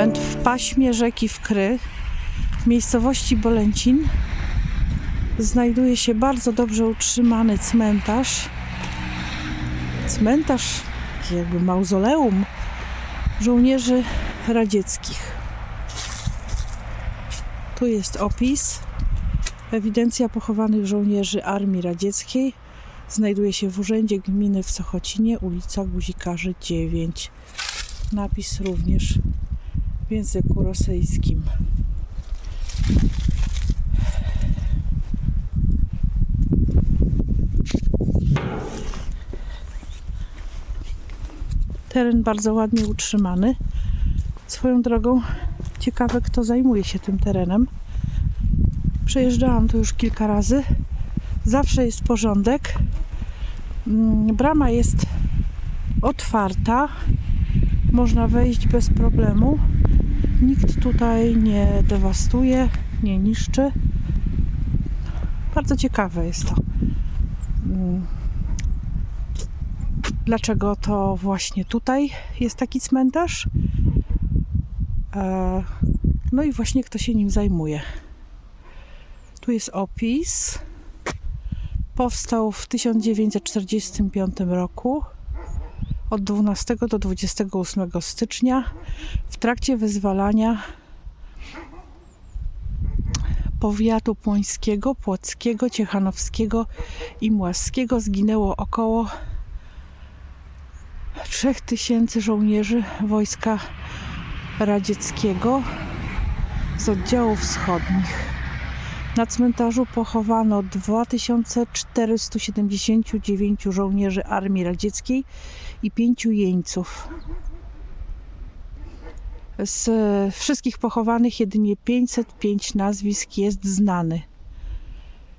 element w paśmie rzeki Wkry, w miejscowości Bolęcin, znajduje się bardzo dobrze utrzymany cmentarz. Cmentarz, jakby mauzoleum żołnierzy radzieckich. Tu jest opis. Ewidencja pochowanych żołnierzy Armii Radzieckiej znajduje się w Urzędzie Gminy w Sochocinie, ulica Guzikarzy 9. Napis również w języku rosyjskim. Teren bardzo ładnie utrzymany. Swoją drogą ciekawe, kto zajmuje się tym terenem. Przejeżdżałam tu już kilka razy. Zawsze jest porządek. Mm, Brama jest otwarta. Można wejść bez problemu. Nikt tutaj nie dewastuje, nie niszczy. Bardzo ciekawe jest to. Mm. Dlaczego to właśnie tutaj jest taki cmentarz? E, No i właśnie kto się nim zajmuje. Tu jest opis. Powstał w 1945 roku od 12 do 28 stycznia w trakcie wyzwalania powiatu płońskiego, płockiego, ciechanowskiego i młaskiego zginęło około 3000 żołnierzy wojska radzieckiego z oddziałów wschodnich. Na cmentarzu pochowano 2479 żołnierzy Armii Radzieckiej i pięciu jeńców. Z wszystkich pochowanych jedynie 505 nazwisk jest znany.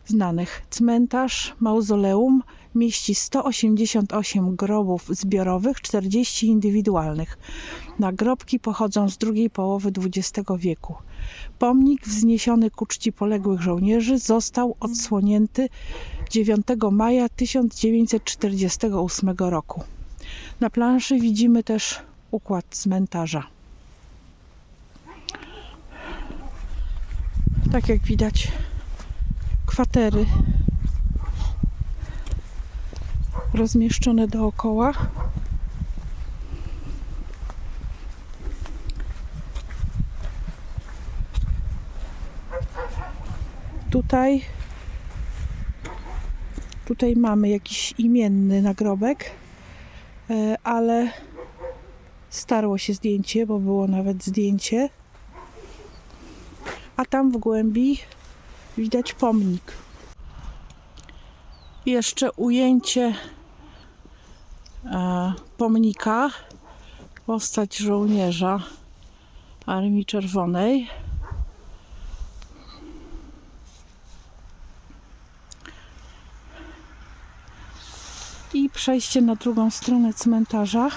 Znanych. Cmentarz, mauzoleum mieści 188 grobów zbiorowych, 40 indywidualnych. Nagrobki pochodzą z drugiej połowy XX wieku. Pomnik wzniesiony ku czci poległych żołnierzy został odsłonięty 9 maja 1948 roku. Na planszy widzimy też układ cmentarza. Tak jak widać, kwatery rozmieszczone dookoła. Tutaj tutaj mamy jakiś imienny nagrobek, e, ale starło się zdjęcie, bo było nawet zdjęcie. A tam w głębi widać pomnik. Jeszcze ujęcie e, pomnika, postać żołnierza Armii Czerwonej. I przejście na drugą stronę cmentarza.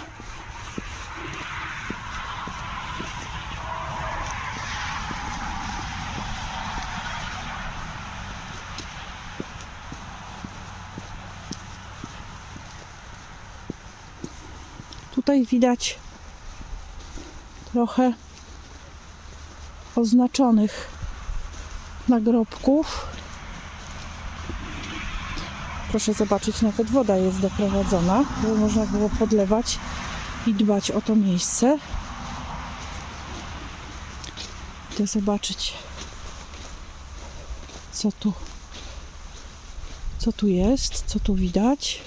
Tutaj widać trochę oznaczonych nagrobków. Proszę zobaczyć, nawet woda jest doprowadzona, żeby można było podlewać i dbać o to miejsce. Idę zobaczyć, co tu, co tu jest, co tu widać.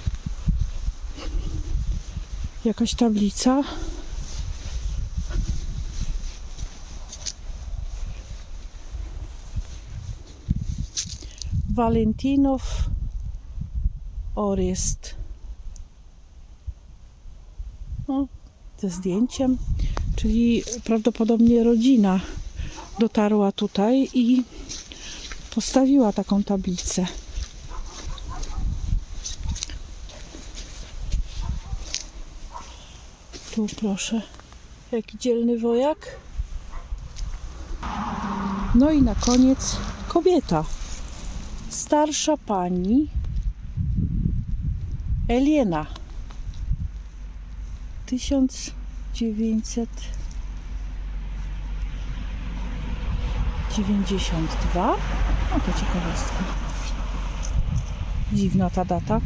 Jakaś tablica. Walentinow Orest. No, ze zdjęciem, czyli prawdopodobnie rodzina dotarła tutaj i postawiła taką tablicę. Tu proszę, jaki dzielny wojak. No i na koniec kobieta. Starsza pani Eliena. 1900 92. No to ciekawostka. Dziwna ta data.